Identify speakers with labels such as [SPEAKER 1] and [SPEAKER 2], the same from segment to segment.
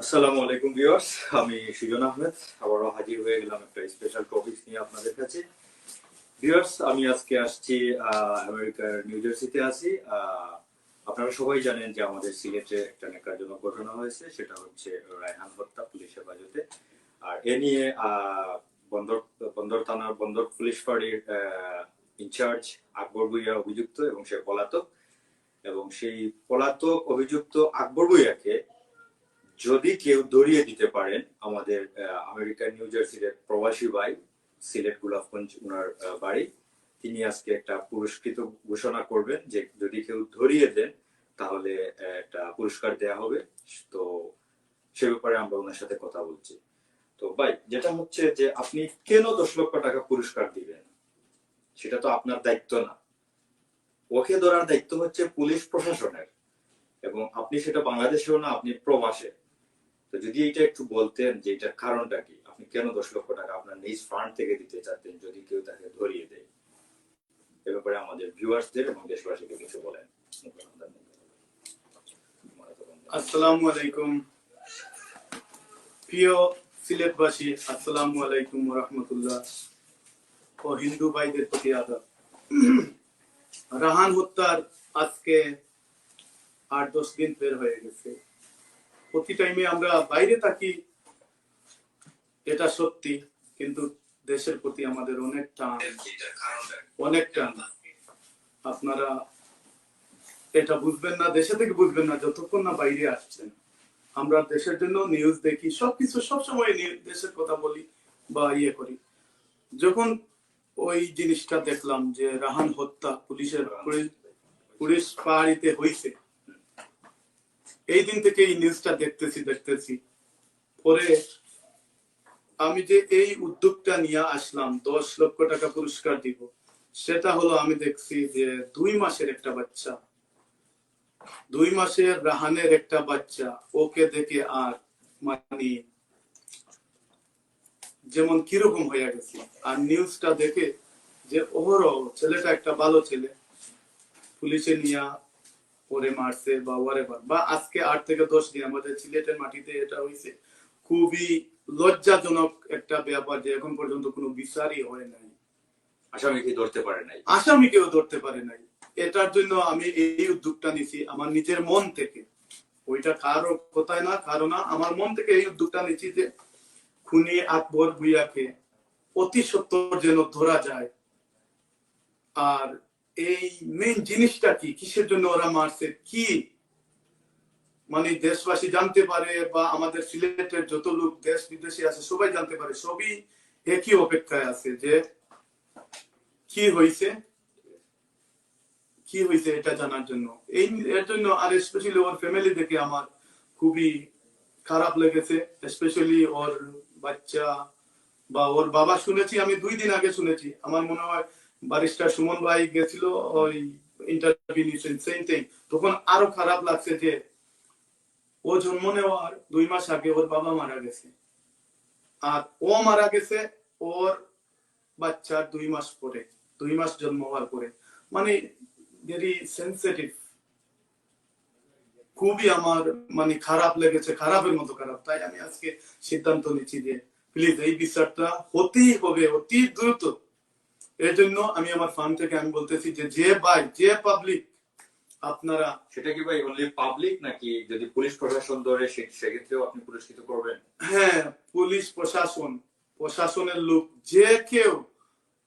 [SPEAKER 1] আসসালামু আলাইকুম ভিউয়ার্স, আমি সুজন আহমেদ, আবারও হাজির হয়ে গেলাম একটা স্পেশাল টপিক নিয়ে আপনাদের কাছে। ভিউয়ার্স, আমি আজকে আসছি আমেরিকার নিউ জার্সিতে আছি। আপনারা সবাই জানেন যে আমাদের সিলেটে একটা নেকারজনক ঘটনা হয়েছে, সেটা হচ্ছে রায়হান হত্যা পুলিশ হেফাজতে। আর এ নিয়ে বন্দর বন্দর থানার বন্দর পুলিশ ফাঁড়ির ইনচার্জ আকবর ভুইয়া অভিযুক্ত এবং সে পলাতক। এবং সেই পলাতক অভিযুক্ত আকবর ভুইয়াকে যদি কেউ দড়িয়ে দিতে পারেন, আমাদের আমেরিকার নিউ জার্সির প্রবাসী ভাই, সিলেট গুলাফগঞ্জ ওনার বাড়ি, তিনি আজকে একটা পুরস্কৃত ঘোষণা করবেন যে যদি কেউ ধরিয়ে দেন, তাহলে একটা পুরস্কার দেয়া হবে। তো সে ব্যাপারে আমরা ওনার সাথে কথা বলছি। তো ভাই, যেটা হচ্ছে যে আপনি কেন দশ লক্ষ টাকা পুরস্কার দিবেন সেটা তো আপনার দায়িত্ব না। ওকে ধরার দায়িত্ব হচ্ছে পুলিশ প্রশাসনের। এবং আপনি সেটা বাংলাদেশেও না, আপনি প্রবাসে। তো যদি এটা একটু বলতেন যে এটার কারণটা কি? আপনি কেন দশ লক্ষ টাকা আপনার নিজ ফান্ড থেকে দিতে চাচ্ছেন যদি কেউ তাকে ধরিয়ে দেয়? এ ব্যাপারে আমাদের ভিউয়ার্সদের এবং দেশবাসীকে কিছু বলেন।
[SPEAKER 2] আসসালামু আলাইকুম। প্রিয় সিলেটবাসী, আসসালামু আলাইকুম রহমতুল্লাহ ও হিন্দু ভাইদের প্রতি আদাব রাহান হত্যার আজকে আট দশ দিন বের হয়ে গেছে। প্রতি টাইমে আমরা বাইরে থাকি, এটা সত্যি, কিন্তু দেশের প্রতি আমাদের অনেক টান অনেক টান। আপনারা এটা বুঝবেন না, দেশে থেকে বুঝবেন না, যতক্ষণ না বাইরে আসছেন। আমরা দেশের জন্য নিউজ দেখি, সবকিছু সবসময় দেশের কথা বলি বা ইয়ে করি। যখন ওই জিনিসটা দেখলাম যে রাহান হত্যা পুলিশের, পুলিশ- পুলিশ পাহাড়িতে হয়েছে এই দিন থেকে এই নিউজটা দেখতেছি দেখতেছি। পরে আমি যে এই উদ্যোগটা নিয়ে আসলাম, দশ লক্ষ টাকা পুরস্কার দিব, সেটা হলো আমি দেখছি যে দুই মাসের একটা বাচ্চা। দুই মাসের রাহানের একটা বাচ্চা, ওকে দেখে আর মানে যেমন কীরকম হয়ে গেছে। আর নিউজটা দেখে যে ওহরও ছেলেটা একটা ভালো ছেলে। পুলিশে নিয়ে পরে মারছে বা ওয়ারেভার বা আজকে আট থেকে দশ দিন আমাদের সিলেটের মাটিতে এটা হয়েছে। খুবই লজ্জাজনক একটা ব্যাপার যে এখন পর্যন্ত কোনো বিচারই হয় নাই।
[SPEAKER 1] আসামিকে ধরতে পারে নাই।
[SPEAKER 2] আসামিকেও ধরতে পারে নাই। এটার জন্য আমি এই উদ্যোগটা নিছি আমার নিজের মন থেকে। ওইটা কারও কোথায় না কারও না আমার মন থেকে এই উদ্যোগটা নিচ্ছি যে খুনি আকবর ভুইয়াকে অতি সত্তর যেন ধরা যায়। আর এই মেইন জিনিসটা কি? কিসের জন্য ওরা মারছে? কি? মানে দেশবাসী জানতে পারে বা আমাদের সিলেটের যত লোক দেশ বিদেশে আছে, সবাই জানতে পারে, সবই একই অপেক্ষায় আছে যে কি হয়েছে? কি হয়েছে এটা জানার জন্য? এই, এর জন্য আর স্পেশালি ওর ফ্যামিলি দেখে আমার খুবই খারাপ লেগেছে স্পেশালি ওর বাচ্চা বা ওর বাবা শুনেছি, আমি দুই দিন আগে শুনেছি। আমার মনে হয় বারিস্টার সুমন ভাই গেছিল, ওই ইন্টারভিউ নিয়েছেন সেম থিং তখন আরও খারাপ লাগছে যে, ও জন্ম নেওয়ার দুই মাস আগে ওর বাবা মারা গেছে। আর ও মারা গেছে ওর বাচ্চার দুই মাস পরে, দুই মাস জন্ম হওয়ার পরে। মানে ভেরি সেন্সিটিভ খুবই আমার মানে খারাপ লেগেছে, খারাপের মতো খারাপ। তাই আমি আজকে সিদ্ধান্ত নিচ্ছি যে প্লিজ এই বিচারটা হতেই হবে, অতি দ্রুত। এর জন্য আমি আমার ফান্ড থেকে আমি বলতেছি যে যে ভাই যে পাবলিক আপনারা
[SPEAKER 1] সেটা কি ভাই অনলি পাবলিক নাকি যদি পুলিশ প্রশাসন ধরে সেক্ষেত্রেও আপনি পুরস্কৃত করবেন?
[SPEAKER 2] হ্যাঁ পুলিশ প্রশাসন প্রশাসনের লোক যে কেউ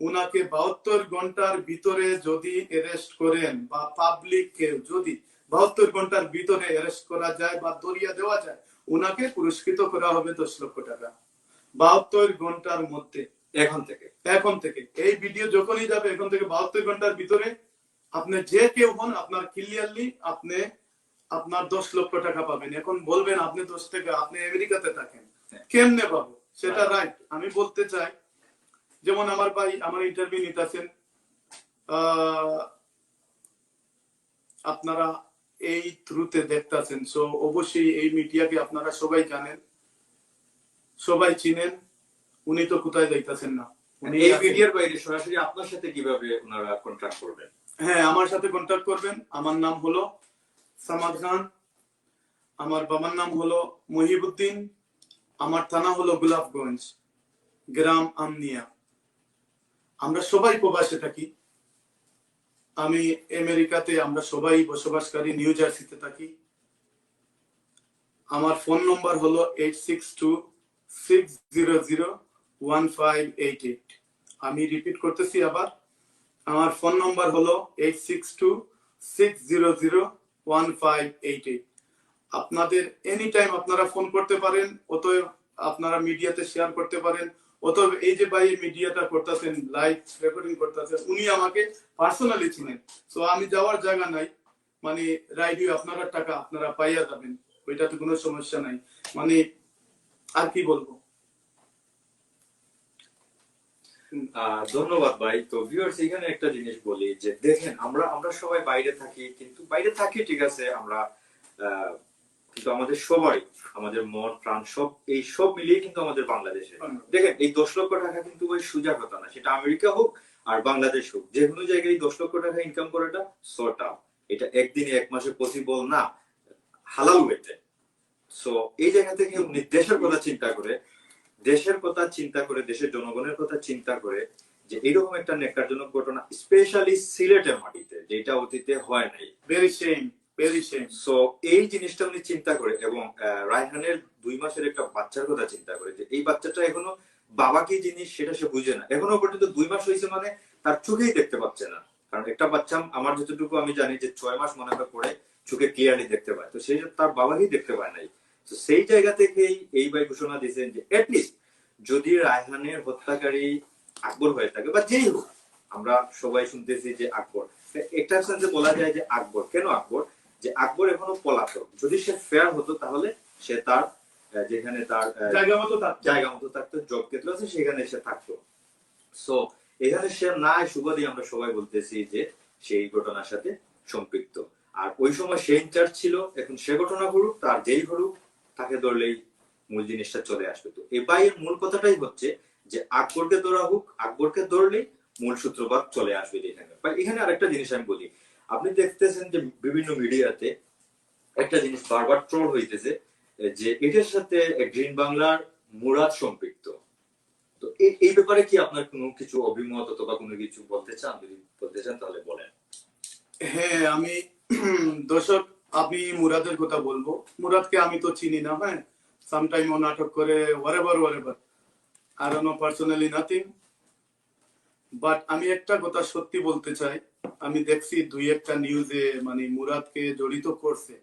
[SPEAKER 2] ওনাকে বাহাত্তর ঘণ্টার ভিতরে যদি অ্যারেস্ট করেন বা পাবলিক কেউ যদি বাহাত্তর ঘণ্টার ভিতরে অ্যারেস্ট করা যায় বা দরিয়া দেওয়া যায় ওনাকে পুরস্কৃত করা হবে দশ লক্ষ টাকা। বাহাত্তর ঘণ্টার মধ্যে।
[SPEAKER 1] এখন থেকে
[SPEAKER 2] এখন থেকে। এই ভিডিও যখনই যাবে এখন থেকে বাহাত্তর ঘণ্টার ভিতরে আপনি যে কেউ হন আপনার ক্লিয়ারলি আপনি আপনার দশ লক্ষ টাকা পাবেন। এখন বলবেন আপনি দশ টাকা আপনি আমেরিকাতে থাকেন। কেমনে পাবো? সেটা রাইট আমি বলতে চাই যেমন আমার ভাই আমার ইন্টারভিউ নিতেছেন আপনারা এই থ্রুতে দেখতেছেন। সো অবশ্যই এই মিডিয়াকে আপনারা সবাই জানেন সবাই চিনেন। উনি তো কোথায় যাইতেছেন না? উনি
[SPEAKER 1] এই ভিডিওর বাইরে সরাসরি আপনার সাথে কীভাবে ওনারা কন্ট্রাক্ট করবেন?
[SPEAKER 2] হ্যাঁ আমার সাথে কন্ট্যাক্ট করবেন। আমার নাম হলো সামাদ খান। আমার বাবার নাম হলো মহিবুদ্দিন। আমার থানা হলো গোলাপগঞ্জ গ্রাম আমনিয়া। আমরা সবাই প্রবাসে থাকি। আমি আমেরিকাতে আমরা সবাই বসবাসকারী নিউ জার্সিতে থাকি। আমার ফোন নম্বর হলো eight six two six zero zero one five eight eight আমি রিপিট করতেছি আবার। আমার ফোন নম্বর হলো eight six two six zero zero one five eight eight আপনাদের এনি টাইম আপনারা ফোন করতে পারেন, অতএব আপনারা মিডিয়াতে শেয়ার করতে পারেন। অতএব এই যে ভাই মিডিয়াটা করতেছেন লাইভ রেকর্ডিং করতেছেন, উনি আমাকে পার্সোনালি চিনেন। সো আমি যাওয়ার জায়গা নাই। মানে রাইডিও আপনারা টাকা আপনারা পাইয়া যাবেন। ওইটাতে কোনো সমস্যা নাই। মানে আর কি বলব?
[SPEAKER 1] ধন্যবাদ ভাই। তো ভিউয়ার্স এখানে একটা জিনিস বলি যে দেখেন আমরা আমরা সবাই বাইরে থাকি কিন্তু বাইরে থাকি ঠিক আছে আমরা কিন্তু আমাদের সবাই আমাদের মন প্রাণ সব এই সব মিলিয়ে কিন্তু আমাদের বাংলাদেশে। দেখেন এই দশ লক্ষ টাকা কিন্তু ওই সুজা কথা না সেটা আমেরিকা হোক আর বাংলাদেশ হোক যে কোনো জায়গায় দশ লক্ষ টাকা ইনকাম করাটা আপ এটা একদিনে এক মাসে পসিবল না হালাল ওয়েতে সো এই জায়গা থেকে উনি দেশের কথা চিন্তা করে দেশের কথা চিন্তা করে দেশের জনগণের কথা চিন্তা করে যে এরকম একটা নেকারজনক ঘটনা স্পেশালি সিলেটের মাটিতে যেটা অতীতে হয় নাই।
[SPEAKER 2] Very same very same
[SPEAKER 1] so এই জিনিসটা উনি চিন্তা করে এবং রায়হানের দুই মাসের একটা বাচ্চার কথা চিন্তা করে যে এই বাচ্চাটা এখনও বাবা কি জিনিস সেটা সে বুঝে না। এখনও পর্যন্ত দুই মাস হয়েছে মানে তার চোখেই দেখতে পাচ্ছে না। কারণ একটা বাচ্চা আমার যতটুকু আমি জানি যে ছয় মাস মনে হয় পরে চোখে ক্লিয়ারলি দেখতে পায়। তো সেই তার বাবাকেই দেখতে পায় নাই। তো সেই জায়গা থেকেই এই ভাই ঘোষণা দিয়েছেন যে এটলিস্ট যদি রায়হানের হত্যাকারী আকবর হয়ে থাকে বা যেই হোক আমরা সবাই শুনতেছি যে আকবর। একটা সেন্সে বলা যায় যে আকবর। কেন আকবর? যে আকবর এখনও পলাতক। যদি সে ফেয়ার হতো তাহলে সে তার যেখানে তার
[SPEAKER 2] জায়গা মতো
[SPEAKER 1] জায়গা মতো থাকতো জব ক্ষেত্র আছে সেখানে সে থাকতো। সো এখানে সে না সুবাদী আমরা সবাই বলতেছি যে সেই ঘটনার সাথে সম্পৃক্ত। আর ওই সময় সে ইনচার্জ ছিল এখন সে ঘটনা ঘটুক তার যেই ঘটুক তাকে ধরলেই মূল জিনিসটা চলে আসবে। তো এ বাইয়ের মূল কথাটাই হচ্ছে যে আকবরকে ধরা হোক, আকবরকে ধরলেই মূল সূত্রপাত চলে আসবে এখানে এখানে আরেকটা জিনিস আমি বলি। আপনি দেখতেছেন যে বিভিন্ন মিডিয়াতে একটা জিনিস বারবার ট্রোল হইতেছে, যে এটার সাথে গ্রিন বাংলার মুরাদ সম্পৃক্ত। তো এই ব্যাপারে কি আপনার কোনো কিছু অভিমত অথবা কোনো কিছু বলতে চান? যদি বলতে চান তাহলে বলেন।
[SPEAKER 2] হ্যাঁ আমি দর্শক আমি মুরাদের কথা বলব। মুরাদকে আমি তো চিনি না হ্যাঁ? সামটাইম ও নাটক করে ওয়ারেভার ওয়ারেভার আর নো পার্সোনালি নাথিং বাট আমি একটা কথা সত্যি বলতে চাই। আমি দেখছি দুই একটা নিউজে মানে মুরাদকে জড়িত করছে।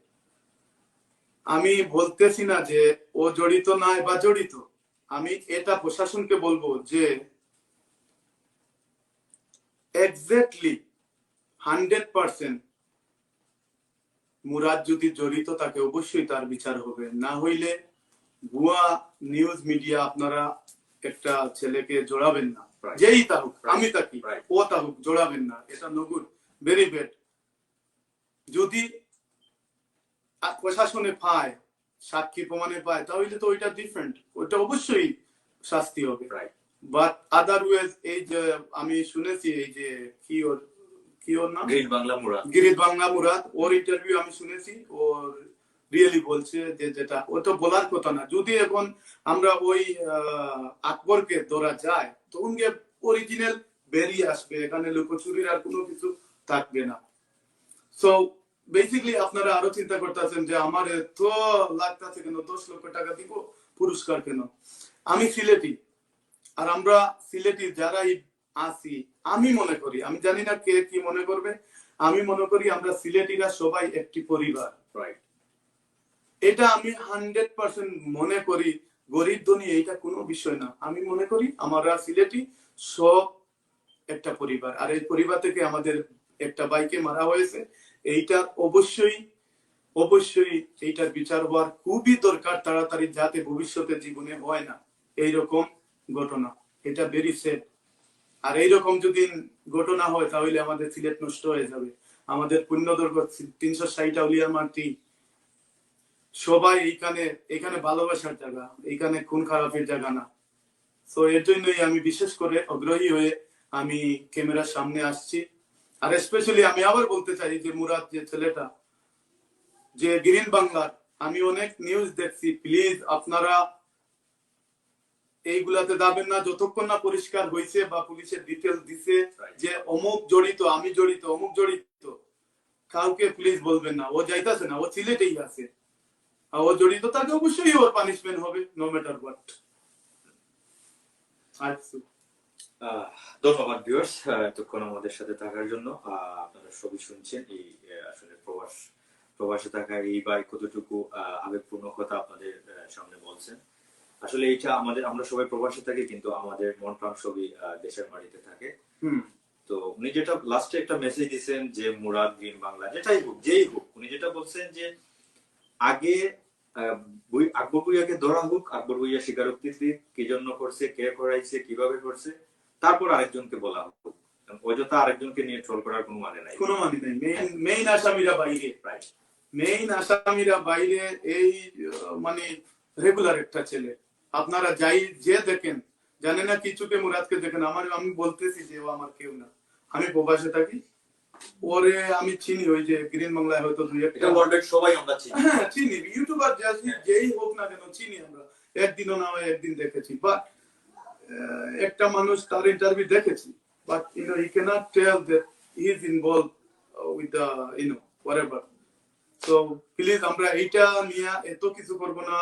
[SPEAKER 2] আমি বলতেছি না যে ও জড়িত নাই বা জড়িত। আমি এটা প্রশাসনকে বলব যে এক্স্যাক্টলি হান্ড্রেড পার্সেন্ট মুরাদ যদি জড়িত তাকে অবশ্যই তার বিচার হবে। না হইলে ভুয়া নিউজ মিডিয়া আপনারা একটা ছেলেকে জোড়াবেন না. যেই তাহুক আমি
[SPEAKER 1] Right.
[SPEAKER 2] ও তাহুক জোড়াবেন না। এটা নগুর ভেরি ব্যাড যদি প্রশাসনে পায় সাক্ষী প্রমাণে পায় তাহলে তো ওইটা ডিফারেন্ট ওইটা অবশ্যই শাস্তি হবে। বাট আদারওয়াইজ এই যে আমি শুনেছি এই যে কি ওর কি ওর নাম
[SPEAKER 1] বাংলা মুরাদ।
[SPEAKER 2] বাংলা মুরাদ। ওর ইন্টারভিউ আমি শুনেছি। ওর রিয়েলি বলছে যে যেটা ও তো বলার কথা না। যদি এখন আমরা ওই আকবরকে ধরা যায় তো উনকে অরিজিনাল বেরিয়ে আসবে। এখানে লুকোচুরির আর কোনো কিছু থাকবে না। সো বেসিক্যালি আপনারা আরও চিন্তা করতেছেন যে আমার এত লাখ লাগতেছে কেন? দশ লক্ষ টাকা দিব পুরস্কার কেন? আমি সিলেটি। আর আমরা সিলেটি যারাই আসি আমি মনে করি, আমি জানি না কে কি মনে করবে, আমি মনে করি আমরা সিলেটিরা সবাই একটি পরিবার
[SPEAKER 1] রাইট
[SPEAKER 2] এটা আমি হান্ড্রেড পার্সেন্ট মনে করি, গরিব ধনী এইটা কোনো বিষয় না। আমি মনে করি আমরা সিলেটি সব একটা পরিবার, আর এই পরিবার থেকে আমাদের একটা বাইকে মারা হয়েছে। এইটা অবশ্যই অবশ্যই এইটার বিচার হওয়ার খুবই দরকার তাড়াতাড়ি, যাতে ভবিষ্যতে জীবনে হয় না। এইরকম ঘটনা। এটা ভেরি সেট আর এইরকম যদি ঘটনা হয়, তাহলে আমাদের সিলেট নষ্ট হয়ে যাবে। আমাদের পুণ্যদুর্গ তিনশো ষাট আউলিয়া মাটি, সবাই এইখানে এখানে ভালোবাসার জায়গা, এইখানে খুন খারাপের জায়গা না। তো এর জন্যই আমি বিশেষ করে আগ্রহী হয়ে আমি ক্যামেরার সামনে আসছি। আর স্পেশালি আমি আবার বলতে চাই যে মুরাদ যে ছেলেটা, যে গ্রিন বাংলার, আমি অনেক নিউজ দেখছি। প্লিজ আপনারা এইগুলাতে যাবেন না যতক্ষণ না পরিষ্কার হয়েছে বা পুলিশের ডিটেলস দিছে যে অমুক জড়িত আমি জড়িত অমুক জড়িত কাউকে প্লিজ বলবেন না। ও যাইতাছে না ও সিলেটেই আছে। আর ও জড়িত তাকে অবশ্যই ওর পানিশমেন্ট হবে নো ম্যাটার হোয়াট আচ্ছা
[SPEAKER 1] ধন্যবাদ ভিউয়ার্স এতক্ষণ আমাদের সাথে থাকার জন্য। আপনারা সবই শুনছেন এই আসলে প্রবাস প্রবাসে থাকার এই কতটুকু আবেগপূর্ণ কথা আপনাদের সামনে বলছেন। আসলে এইটা আমাদের আমরা সবাই প্রবাসে থাকি কিন্তু আমাদের মন প্রাণ সবই দেশের মাটিতে থাকে। তো উনি যেটা লাস্টে একটা মেসেজ দিয়েছেন যে মুরাদ গ্রিন বাংলা যেটাই হোক যেই হোক উনি যেটা বলছেন যে আগে আকবর ভুইয়াকে ধরা হোক আকবর ভুইয়া স্বীকারোক্তি কি জন্য করছে কে করাইছে কীভাবে করছে তারপর আরেকজনকে বলা হোক। অযথা আরেকজনকে নিয়ে ট্রোল করার কোনো মানে নাই।
[SPEAKER 2] কোনো মানে নেই। মেইন আসামিরা বাইরে।
[SPEAKER 1] Right.
[SPEAKER 2] মেইন আসামিরা বাইরে এই মানে রেগুলার একটা ছেলে। আপনারা যাই যে দেখেন জানে না কিছুকে মুরাদকে দেখেন আমার আমি বলতেছি যে ও আমার কেউ না। আমি প্রবাসে থাকি ওরে আমি চিনি ওই যে গ্রিন বাংলায় হয়তো দুই একটা
[SPEAKER 1] সবাই আমরা চিনি।
[SPEAKER 2] হ্যাঁ চিনি। ইউটিউবার যেই হোক না কেন চিনি আমরা। একদিনও না হয় একদিন দেখেছি। বাট একটা মানুষ তার ইন্টারভিউ দেখেছি। But you know he can't tell that he is involve with the you know whatever so please আমরা এইটা নিয়ে এত কিছু করব না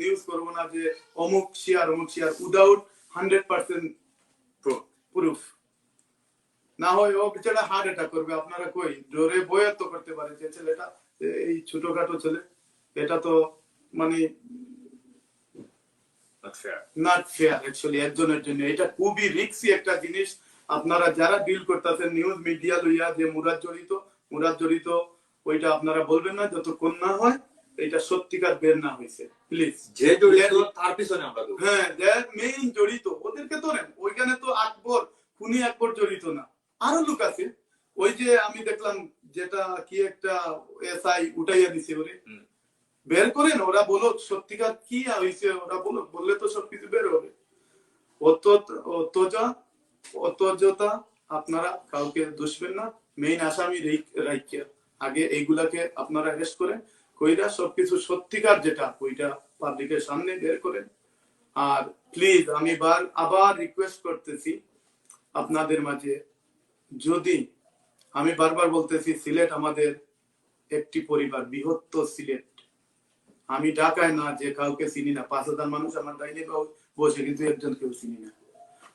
[SPEAKER 2] নিউজ করব না যে অমুক শেয়ার অমুক share without hundred percent proof না হয় ও বেচারা হার্ট অ্যাটাক করবে আপনারা কই? জোরে বয়ে তো করতে পারে যে ছেলেটা এই ছোটখাটো ছেলে এটা তো মানে. নট ফেয়ার অ্যাকচুয়ালি একজনের জন্য। এটা খুবই রিক্সি একটা জিনিস। আপনারা যারা ডিল করতেছেন নিউজ মিডিয়া লইয়া যে মুরাদ জড়িত মুরাদ জড়িত ওইটা আপনারা বলবেন না যতক্ষণ না হয় এটা সত্যিকার বের না হয়েছে। প্লিজ
[SPEAKER 1] যে জড়িত তার পিছনে আমরা
[SPEAKER 2] হ্যাঁ দেখ মেইন জড়িত। ওদেরকে ধরেন ওইখানে তো আকবর খুনি আকবর জড়িত না। আরও লোক আছে। ওই যে আমি দেখলাম যেটা কি একটা এসআই উঠাইয়া দিছে ওরে বের করেন ওরা বলো সত্যিকার কি হয়েছে ওরা বলো বললে তো সবকিছু বের হবে। অত অতজা অতজতা আপনারা কাউকে দুষবেন না। মেইন আসামি রাইকিয়া। আগে এইগুলাকে আপনারা অ্যারেস্ট করেন কইরা সবকিছু সত্যিকার যেটা ওইটা পাবলিকের সামনে বের করেন। আর প্লিজ আমি বার, আবার রিকোয়েস্ট করতেছি আপনাদের মাঝে, যদি আমি বারবার বলতেছি, সিলেট আমাদের একটি পরিবার, বৃহত্তর সিলেট। আমি ঢাকায় না, যে কাউকে চিনি না। পাঁচ হাজার মানুষ আমার ডাইনে বসে, কিন্তু একজন কেউ চিনি না।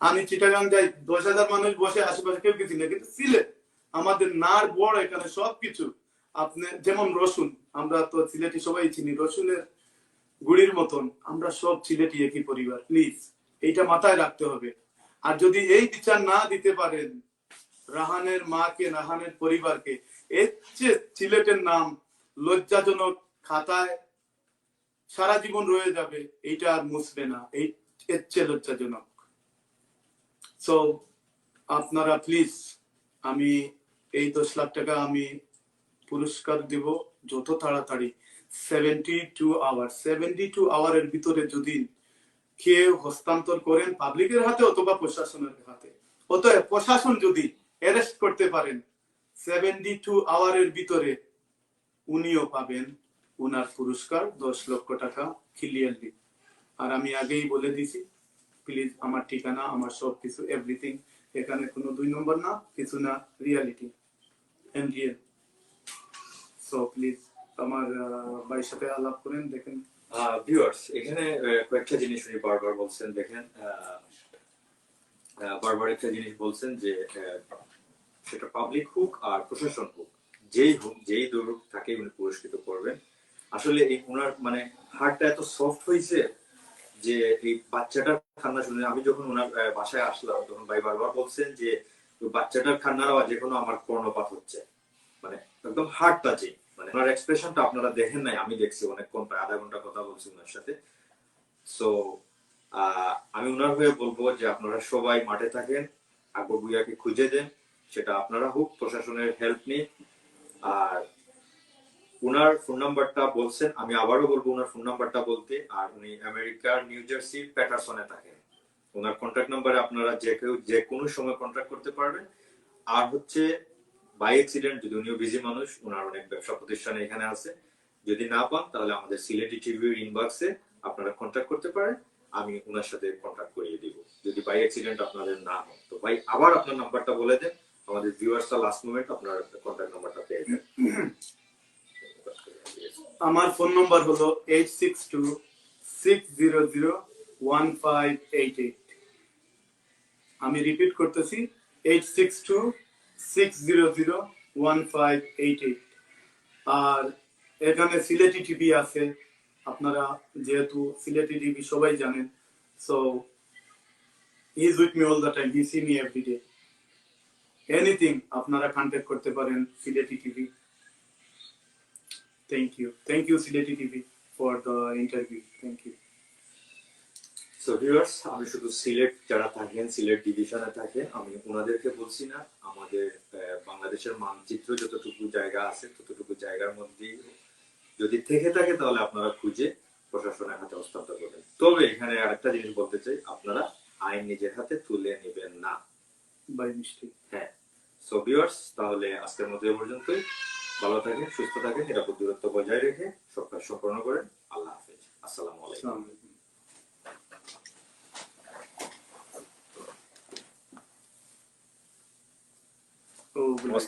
[SPEAKER 2] আমি চিটাগাং যাই, দশ হাজার মানুষ বসে, আশেপাশে কেউ চিনি না, কিন্তু সিলেট আমাদের নার বড় এখানে সবকিছু। আপনি, যেমন রসুন, আমরা তো সিলেটি সবাই চিনি, রসুনের গুড়ির মতন। আমরা সব সিলেটি একই পরিবার প্লিজ এইটা মাথায় রাখতে হবে। আর যদি এই বিচার না দিতে পারেন, রাহানের মাকে, রাহানের পরিবারকে, এর চেয়ে সিলেটের নাম লজ্জাজনক খাতায় সারা জীবন রয়ে যাবে, এইটা আর মুছবে না, এই এর চেয়ে লজ্জাজনক। সো আপনারা প্লিজ আমি এই দশ লাখ টাকা আমি পুরস্কার দিব যত তাড়াতাড়ি। Seventy two hour seventy two আওয়ারের ভিতরে যদি কেউ হস্তান্তর করেন পাবলিকের হাতে অথবা প্রশাসনের হাতে। অতএব প্রশাসন যদি অ্যারেস্ট করতে পারেন সেভেন্টি টু আওয়ারের ভিতরে উনিও পাবেন উনার পুরস্কার দশ লক্ষ টাকা ক্লিয়ারলি আর আমি আগেই বলে দিছি প্লিজ আমার ঠিকানা, আমার সব কিছু এভরিথিং এখানে কোনো দুই নম্বর না, কিছু না রিয়ালিটি আমার সাথে আলাপ করেন, দেখেন।
[SPEAKER 1] ভিউয়ার্স এখানে কয়েকটা জিনিস উনি বারবার বলছেন, দেখেন বারবার একটা জিনিস বলছেন যে সেটা পাবলিক হোক আর প্রশাসন হোক, যেই হোক, যেই দৌড় তাকে উনি পুরস্কৃত করবেন। আসলে এই ওনার মানে হার্টটা এত সফট হয়েছে যে, এই বাচ্চাটার কান্না শুনে আমি যখন ওনার বাসায় আসলাম, তখন ভাই বারবার বলছেন যে বাচ্চাটার কান্নার আওয়াজ এখনও আমার কর্ণপাত হচ্ছে। মানে একদম হার্ট টাচিং মানে ওনার এক্সপ্রেশনটা আপনারা দেখেন নাই, আমি দেখছি অনেকক্ষণ, প্রায় আধা ঘণ্টা কথা বলছি ওনার সাথে। সো আমি ওনার হয়ে বলব যে আপনারা সবাই মাঠে থাকেন, আকবর ভুইয়াকে খুঁজে দেন, সেটা আপনারা হোক, প্রশাসনের হেল্প নিন। আর ওনার ফোন নাম্বারটা বলছেন, আমি আবারও বলব ওনার ফোন নাম্বারটা বলতে, আর উনি আমেরিকার, নিউ জার্সি, প্যাটারসনে থাকেন। ওনার কন্ট্যাক্ট নাম্বারে আপনারা যে কেউ, যে কোনো সময় কন্ট্যাক্ট করতে পারবেন। আর হচ্ছে বাই অ্যাক্সিডেন্ট যদি উনিও বিজি মানুষ, ওনার অনেক ব্যবসা প্রতিষ্ঠানে এখানে আছে। যদি না পান, তাহলে আমাদের সিলেটি টিভির ইনবক্সে আপনারা কন্ট্যাক্ট করতে পারেন। আমি ওনার সাথে কন্ট্যাক্ট করিয়ে দিব। যদি বাই অ্যাক্সিডেন্ট আপনাদের না হয়। তো ভাই, আবার আপনার নাম্বারটা বলে দেন। আমাদের ভিউয়ার্সরা লাস্ট মোমেন্ট আপনার কন্ট্যাক্ট নাম্বারটা পেয়ে যাবেন
[SPEAKER 2] আমার ফোন নম্বর হলো eight six two six zero zero one five eight eight আমি রিপিট করতেছি eight six two six zero zero one five eight eight আর এখানে সিলেটি টিভি আছে, আপনারা যেহেতু সিলেটি টিভি সবাই জানেন so is with me all the time he see me every day anything আপনারা contact করতে পারেন Sylheti TV thank you thank you Sylheti TV for the interview thank you.
[SPEAKER 1] So viewers আমি শুধু সিলেট যারা থাকেন সিলেট ডিভিশনে থাকেন আমি ওনাদেরকে বলছি না আমাদের বাংলাদেশের মানচিত্র যতটুকু জায়গা আছে ততটুকু জায়গার মধ্যে যদি থেকে থাকে তাহলে আপনারা খুঁজে প্রশাসনের হাতে হস্তান্তর করবেন। তবে এখানে আরেকটা জিনিস বলতে চাই আপনারা আইন নিজের হাতে তুলে নেবেন না।
[SPEAKER 2] By mistake.
[SPEAKER 1] হ্যাঁ। সো ভিউয়ার্স তাহলে আজকের মতো এ পর্যন্তই। ভালো থাকেন সুস্থ থাকেন নিরাপদ দূরত্ব বজায় রেখে সব কাজ সম্পন্ন করেন। আল্লাহ হাফেজ। আসসালামু আলাইকুম।
[SPEAKER 2] Obrigado.
[SPEAKER 1] Nós